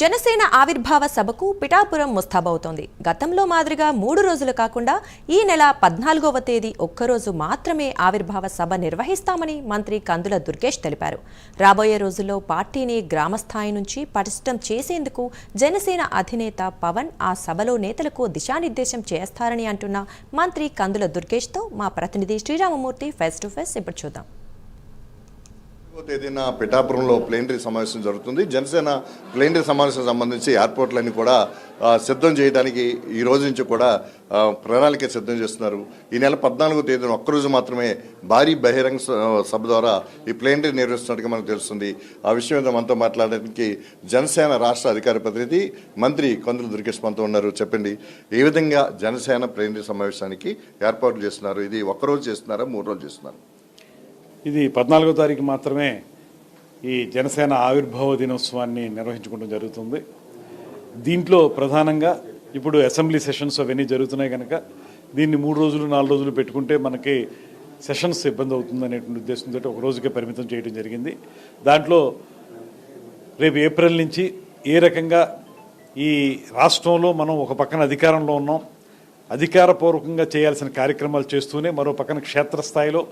జనసేన ఆవిర్భావ సభకు పిఠాపురం ముస్తాబవుతోంది. గతంలో మాదిరిగా మూడు రోజులు కాకుండా ఈ నెల పద్నాలుగవ తేదీ ఒక్కరోజు మాత్రమే ఆవిర్భావ సభ నిర్వహిస్తామని మంత్రి కందుల దుర్గేష్ తెలిపారు. రాబోయే రోజుల్లో పార్టీని గ్రామస్థాయి నుంచి పటిష్టం చేసేందుకు జనసేన అధినేత పవన్ ఆ సభలో నేతలకు దిశానిర్దేశం చేస్తారని అంటున్న మంత్రి కందుల దుర్గేష్తో మా ప్రతినిధి శ్రీరామమూర్తి ఫేస్ టు ఫేస్ ఇప్పుడు చూద్దాం. తేదీన పిఠాపురంలో ప్లేనరీ సమావేశం జరుగుతుంది. జనసేన ప్లేనరీ సమావేశం సంబంధించి ఎయిర్పోర్ట్లన్నీ కూడా సిద్ధం చేయడానికి ఈ రోజు నుంచి కూడా ప్రణాళిక సిద్ధం చేస్తున్నారు. ఈ నెల పద్నాలుగో తేదీన ఒక్కరోజు మాత్రమే భారీ బహిరంగ సభ ద్వారా ఈ ప్లేనరీ నిర్వహిస్తున్నట్టుగా మనకు తెలుస్తుంది. ఆ విషయం మీద మనతో మాట్లాడడానికి జనసేన రాష్ట్ర అధికార ప్రతినిధి మంత్రి కొందరు దుర్గేష్ మనతో ఉన్నారు. చెప్పండి ఏ విధంగా జనసేన ప్లేనరీ సమావేశానికి ఏర్పాట్లు చేస్తున్నారు? ఇది ఒక్కరోజు చేస్తున్నారా? మూడు రోజులు చేస్తున్నారు? ఇది పద్నాలుగో తారీఖు మాత్రమే ఈ జనసేన ఆవిర్భావ దినోత్సవాన్ని నిర్వహించుకోవడం జరుగుతుంది. దీంట్లో ప్రధానంగా ఇప్పుడు అసెంబ్లీ సెషన్స్ అవన్నీ జరుగుతున్నాయి కనుక దీన్ని మూడు రోజులు నాలుగు రోజులు పెట్టుకుంటే మనకి సెషన్స్ ఇబ్బంది అవుతుంది అనేటువంటి ఉద్దేశంతో ఒక రోజుకే పరిమితం చేయడం జరిగింది. దాంట్లో రేపు ఏప్రిల్ నుంచి ఏ రకంగా ఈ రాష్ట్రంలో మనం ఒక పక్కన అధికారంలో ఉన్నాం అధికారపూర్వకంగా చేయాల్సిన కార్యక్రమాలు చేస్తూనే మరో పక్కన క్షేత్రస్థాయిలో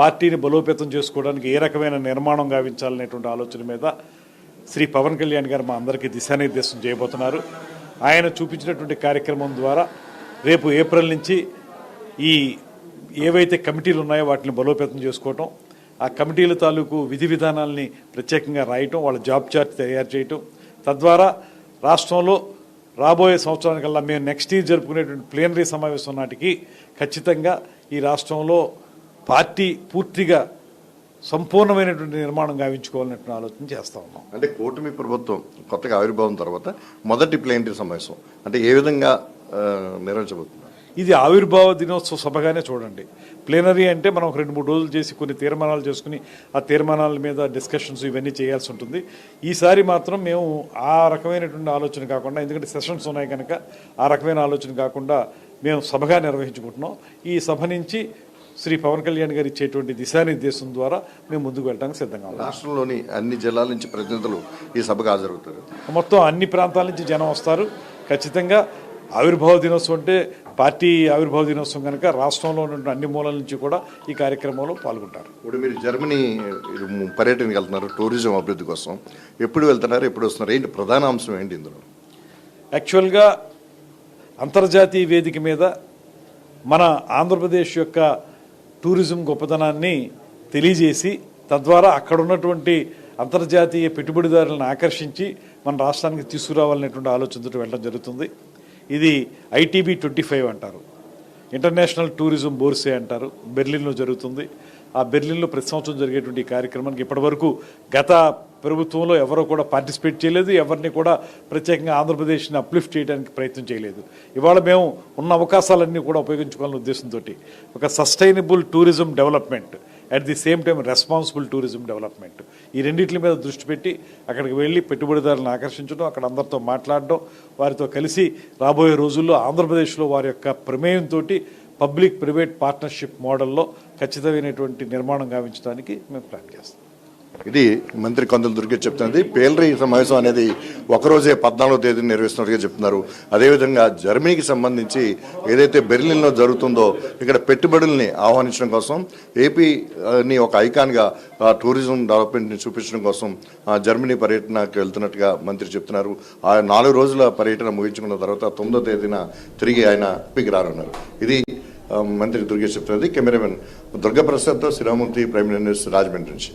పార్టీని బలోపేతం చేసుకోవడానికి ఏ రకమైన నిర్మాణం గావించాలనేటువంటి ఆలోచన మీద శ్రీ పవన్ కళ్యాణ్ గారు మా అందరికీ దిశానిర్దేశం చేయబోతున్నారు. ఆయన చూపించినటువంటి కార్యక్రమం ద్వారా రేపు ఏప్రిల్ నుంచి ఈ ఏవైతే కమిటీలు ఉన్నాయో వాటిని బలోపేతం చేసుకోవటం ఆ కమిటీల తాలూకు విధి విధానాల్ని ప్రత్యేకంగా రాయటం వాళ్ళ జాబ్ చార్ట్ తయారు చేయటం. తద్వారా రాష్ట్రంలో రాబోయే సంవత్సరానికల్లా మేము నెక్స్ట్ ఇయర్ జరుపుకునేటువంటి ప్లేనరీ సమావేశం నాటికి ఖచ్చితంగా ఈ రాష్ట్రంలో పార్టీ పూర్తిగా సంపూర్ణమైనటువంటి నిర్మాణం గావించుకోవాలనేటువంటి ఆలోచన చేస్తా ఉన్నాం. అంటే కూటమి ప్రభుత్వం కొత్తగా ఆవిర్భావం తర్వాత మొదటి ప్లేనరీ సమావేశం. అంటే ఏ విధంగా ఆ, నిర్వహించబోతున్నారు? ఇది ఆవిర్భావ దినోత్సవ సభగానే చూడండి. ప్లేనరీ అంటే మనం ఒక రెండు మూడు రోజులు చేసి కొన్ని తీర్మానాలు చేసుకుని ఆ తీర్మానాల మీద డిస్కషన్స్ ఇవన్నీ చేయాల్సి ఉంటుంది. ఈసారి మాత్రం మేము ఆ రకమైనటువంటి ఆలోచన కాకుండా ఎందుకంటే సెషన్స్ ఉన్నాయి కనుక ఆ రకమైన ఆలోచన కాకుండా మేము సభగా నిర్వహించుకుంటున్నాం. ఈ సభ నుంచి శ్రీ పవన్ కళ్యాణ్ గారు ఇచ్చేటువంటి దిశానిర్దేశం ద్వారా మేము ముందుకు వెళ్ళడానికి సిద్ధంగా ఉన్నాం. రాష్ట్రంలోని అన్ని జిల్లాల నుంచి ప్రతినిధులు ఈ సభకు హాజరవుతారు. మొత్తం అన్ని ప్రాంతాల నుంచి జనం వస్తారు. ఖచ్చితంగా ఆవిర్భావ దినోత్సవం అంటే పార్టీ ఆవిర్భావ దినోత్సవం కనుక రాష్ట్రంలో ఉన్న అన్ని మూలల నుంచి కూడా ఈ కార్యక్రమంలో పాల్గొంటారు. ఇప్పుడు మీరు జర్మనీ పర్యటనకి వెళ్తున్నారు టూరిజం అభివృద్ధి కోసం. ఎప్పుడు వెళ్తున్నారు ఎప్పుడు వస్తున్నారు? ఏంటి ప్రధాన అంశం ఏంటి ఇందులో? యాక్చువల్గా అంతర్జాతీయ వేదిక మీద మన ఆంధ్రప్రదేశ్ యొక్క టూరిజం గొప్పతనాన్ని తెలియజేసి తద్వారా అక్కడ ఉన్నటువంటి అంతర్జాతీయ పెట్టుబడిదారులను ఆకర్షించి మన రాష్ట్రానికి తీసుకురావాలనేటువంటి ఆలోచనతో వెళ్ళడం జరుగుతుంది. ఇది ఐటీబీ ట్వంటీ ఫైవ్ అంటారు. ఇంటర్నేషనల్ టూరిజం బోర్సే అంటారు. బెర్లిన్లో జరుగుతుంది. ఆ బెర్లిన్లో ప్రతి సంవత్సరం జరిగేటువంటి కార్యక్రమానికి ఇప్పటివరకు గత ప్రభుత్వంలో ఎవరో కూడా పార్టిసిపేట్ చేయలేదు. ఎవరిని కూడా ప్రత్యేకంగా ఆంధ్రప్రదేశ్ని అప్లిఫ్ట్ చేయడానికి ప్రయత్నం చేయలేదు. ఇవాళ మేము ఉన్న అవకాశాలన్నీ కూడా ఉపయోగించుకోవాలనే ఉద్దేశంతో ఒక sustainable tourism development at the same time responsible tourism development ఈ రెండింటి మీద దృష్టి పెట్టి అక్కడికి వెళ్ళి పెట్టుబడిదారులను ఆకర్షించడం అక్కడ అందరితో మాట్లాడడం వారితో కలిసి రాబోయే రోజుల్లో ఆంధ్రప్రదేశ్లో వారి యొక్క ప్రమేయంతో పబ్లిక్ ప్రైవేట్ పార్ట్నర్షిప్ మోడల్లో ఖచ్చితమైనటువంటి నిర్మాణం గావించడానికి మేము ప్లాన్ చేస్తాం. ఇది మంత్రి కందులు దుర్గే చెప్తున్నది. పేలరీ సమావేశం అనేది ఒకరోజే పద్నాలుగో తేదీని నిర్వహిస్తున్నట్టుగా చెప్తున్నారు. అదేవిధంగా జర్మనీకి సంబంధించి ఏదైతే బెర్లిన్లో జరుగుతుందో ఇక్కడ పెట్టుబడుల్ని ఆహ్వానించడం కోసం ఏపీని ఒక ఐకాన్గా టూరిజం డెవలప్మెంట్ని చూపించడం కోసం ఆ, జర్మనీ పర్యటనకు వెళ్తున్నట్టుగా మంత్రి చెప్తున్నారు. ఆ నాలుగు రోజుల పర్యటన ముగించుకున్న తర్వాత తొమ్మిదో తేదీన తిరిగి ఆయన పికి రానున్నారు. ఇది మంత్రి దుర్గేష్ చెప్తున్నది. కెమెరామెన్ దుర్గప్రసాద్తో శ్రీరామూర్తి ప్రైమ్ మినిస్టర్ రాజమండ్రి నుంచి.